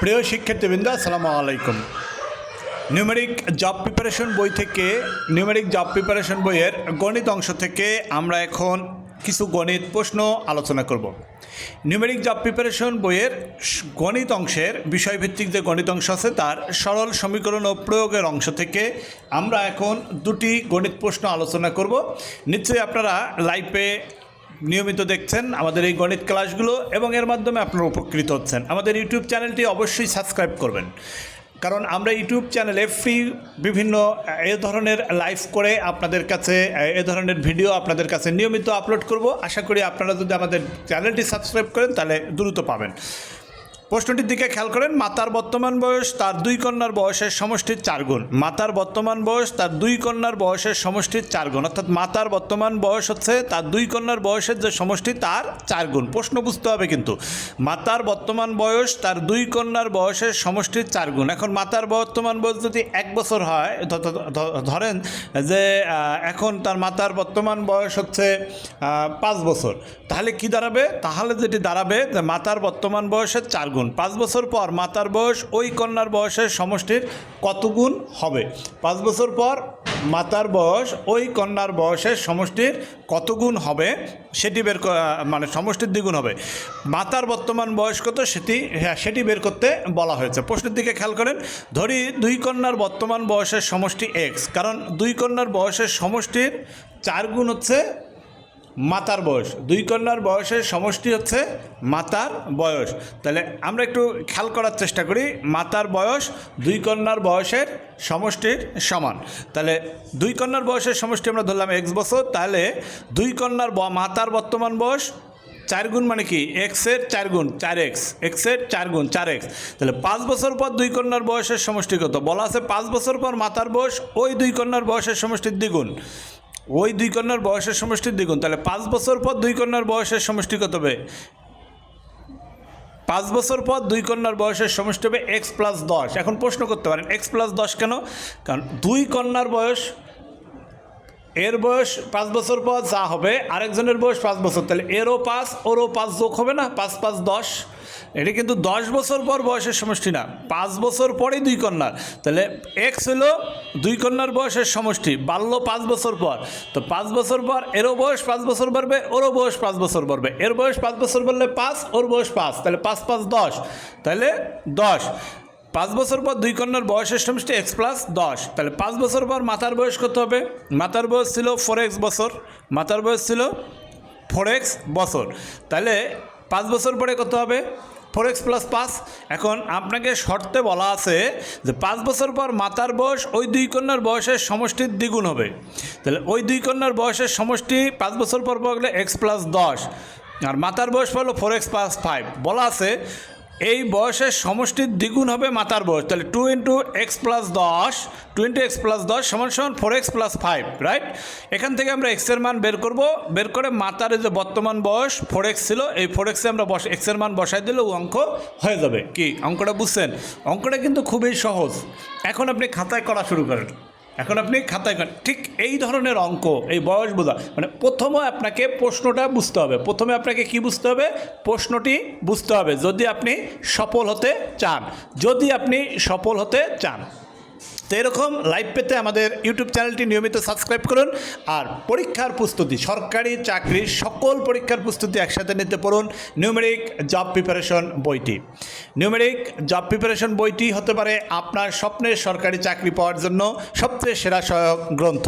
প্রিয় শিক্ষার্থীবৃন্দ, আসসালামু আলাইকুম। নিউমেরিক জব প্রিপারেশন বই থেকে নিউমেরিক জব প্রিপারেশন বইয়ের গণিত অংশ থেকে আমরা এখন কিছু গণিত প্রশ্ন আলোচনা করব। নিউমেরিক জব প্রিপারেশন বইয়ের গণিত অংশের বিষয়ভিত্তিক যে গণিত অংশ আছে, তার সরল সমীকরণ ও প্রয়োগের অংশ থেকে আমরা এখন দুটি গণিত প্রশ্ন আলোচনা করব। নিশ্চয়ই আপনারা লাইভে নিয়মিত দেখছেন আমাদের এই গণিত ক্লাসগুলো এবং এর মাধ্যমে আপনারা উপকৃত হচ্ছেন। আমাদের ইউটিউব চ্যানেলটি অবশ্যই সাবস্ক্রাইব করবেন। কারণ আমরা ইউটিউব চ্যানেলে ফ্রি বিভিন্ন, এ ধরনের লাইভ করে আপনাদের কাছে, এ ধরনের ভিডিও আপনাদের কাছে নিয়মিত আপলোড করব। আশা করি আপনারা যদি আমাদের চ্যানেলটি সাবস্ক্রাইব করেন, তাহলে দ্রুত পাবেন। প্রশ্নটির দিকে খেয়াল করেন, মাতার বর্তমান বয়স তার দুই কন্যার বয়সের সমষ্টির চার গুণ। মাতার বর্তমান বয়স তার দুই কন্যার বয়সের সমষ্টির চার গুণ। অর্থাৎ মাতার বর্তমান বয়স হচ্ছে তার দুই কন্যার বয়সের যে সমষ্টি তার চার গুণ। প্রশ্ন বুঝতে হবে কিন্তু, মাতার বর্তমান বয়স তার দুই কন্যার বয়সের সমষ্টির চার গুণ। এখন মাতার বর্তমান বয়স যদি এক বছর হয় ধরেন যে এখন তার মাতার বর্তমান বয়স হচ্ছে পাঁচ বছর। তাহলে কি দাঁড়াবে? তাহলে যেটি দাঁড়াবে মাতার বর্তমান বয়সের চার গুণ পাঁচ বছর পর মাতার বয়স, ওই কন্যার বয়সের সমষ্টির কত গুণ হবে? পাঁচ বছর পর মাতার বয়স, ওই কন্যার বয়সের সমষ্টির কত গুণ হবে? সেটি বের মানে সমষ্টির দ্বিগুণ হবে। মাতার বর্তমান বয়স কত? সেটি হ্যাঁ সেটি বের করতে বলা হয়েছে। প্রশ্নের দিকে খেয়াল করেন। ধরি দুই কন্যার বর্তমান বয়সের সমষ্টি এক্স কারণ দুই কন্যার বয়সের সমষ্টির চার গুণ হচ্ছে মাতার বয়স। দুই কন্যার বয়সের সমষ্টি হচ্ছে মাতার বয়স। তাহলে আমরা একটু খেয়াল করার চেষ্টা করি, মাতার বয়স দুই কন্যার বয়সের সমষ্টির সমান। তাহলে দুই কন্যার বয়সের সমষ্টি আমরা ধরলাম এক্স বছর, তাহলে দুই কন্যার মাতার বর্তমান বয়স চার গুণ মানে কি? এক্সের চার গুণ, চার এক্স এক্সের চার গুণ, চার এক্স তাহলে পাঁচ বছর পর দুই কন্যার বয়সের সমষ্টি কত? বলা আছে পাঁচ বছর পর মাতার বয়স ওই দুই কন্যার বয়সের সমষ্টির দ্বিগুণ। ওই দুই কন্যার বয়সের সমষ্টি দ্বিগুণ। তাহলে পাঁচ বছর পর দুই কন্যার বয়সের সমষ্টি কত হবে? পাঁচ বছর পর দুই কন্যার বয়সের সমষ্টি হবে এক্স প্লাস দশ। এখন প্রশ্ন করতে পারেন এক্স প্লাস দশ কেন? কারণ দুই কন্যার বয়স এর বয়স পাঁচ বছর পর যা হবে, আরেকজনের বয়স পাঁচ বছর। তাহলে এরও পাঁচ, ওরও পাঁচ যোগ হবে না? পাঁচ পাঁচ, দশ? এটা কিন্তু দশ বছর পর বয়সের সমষ্টি না। পাঁচ বছর পরেই দুই কন্যার। তাহলে এক্স হলো দুই কন্যার বয়সের সমষ্টি বাল্য পাঁচ বছর পর। তো পাঁচ বছর পর এরও বয়স পাঁচ বছর বাড়বে, ওরও বয়স পাঁচ বছর বাড়বে। এর বয়স পাঁচ বছর বাড়লে পাঁচ, ওর বয়স পাঁচ। তাহলে পাঁচ পাঁচ, দশ। তাহলে দশ। পাঁচ বছর পর দুই কন্যার বয়সের সমষ্টি এক্স প্লাস দশ। তাহলে পাঁচ বছর পর মাতার বয়স কত হবে? মাতার বয়স ছিল ফোর এক্স বছর। মাতার বয়স ছিল ফোর এক্স বছর। তাহলে পাঁচ বছর পরে কত হবে? ফোর এক্স প্লাস পাঁচ। এখন আপনাকে শর্তে বলা আছে যে পাঁচ বছর পর মাতার বয়স ওই দুই কন্যার বয়সের সমষ্টির দ্বিগুণ হবে। তাহলে ওই দুই কন্যার বয়সের সমষ্টি পাঁচ বছর পর পাওয়া এক্স প্লাস দশ। আর মাতার বয়স পালো ফোর এক্স প্লাস ফাইভ বলা আছে এই বয়সের সমষ্টির দ্বিগুণ হবে মাতার বয়স। তাহলে টু ইন্টু এক্স প্লাস দশ টু ইন্টু এক্স প্লাস দশ সমান সমান four X plus five right এখান থেকে আমরা এক্সের মান বের করব। বের করে মাতার যে বর্তমান বয়স ফোর এক্স ছিল, এই ফোর এক্সে আমরা বস এক্সের মান বসাই দিলে ও অঙ্ক হয়ে যাবে। কি? অঙ্কটা বুঝছেন? অঙ্কটা কিন্তু খুবই সহজ। এখন আপনি খাতায় করা শুরু করেন। এখন আপনি খাতায় করেন। ঠিক এই ধরনের অঙ্ক, এই বয়স বোঝা মানে প্রথমে আপনাকে প্রশ্নটা বুঝতে হবে। প্রথমে আপনাকে কি বুঝতে হবে? প্রশ্নটি বুঝতে হবে যদি আপনি সফল হতে চান। যদি আপনি সফল হতে চান। তো এরকম লাইভ পেতে আমাদের ইউটিউব চ্যানেলটি নিয়মিত সাবস্ক্রাইব করুন আর পরীক্ষার প্রস্তুতি, সরকারি চাকরির সকল পরীক্ষার প্রস্তুতি একসাথে নিতে পড়ুন নিউমেরিক জব প্রিপারেশন বইটি। নিউমেরিক জব প্রিপারেশন বইটি হতে পারে আপনার স্বপ্নের সরকারি চাকরি পাওয়ার জন্য সবচেয়ে সেরা সহায়ক গ্রন্থ।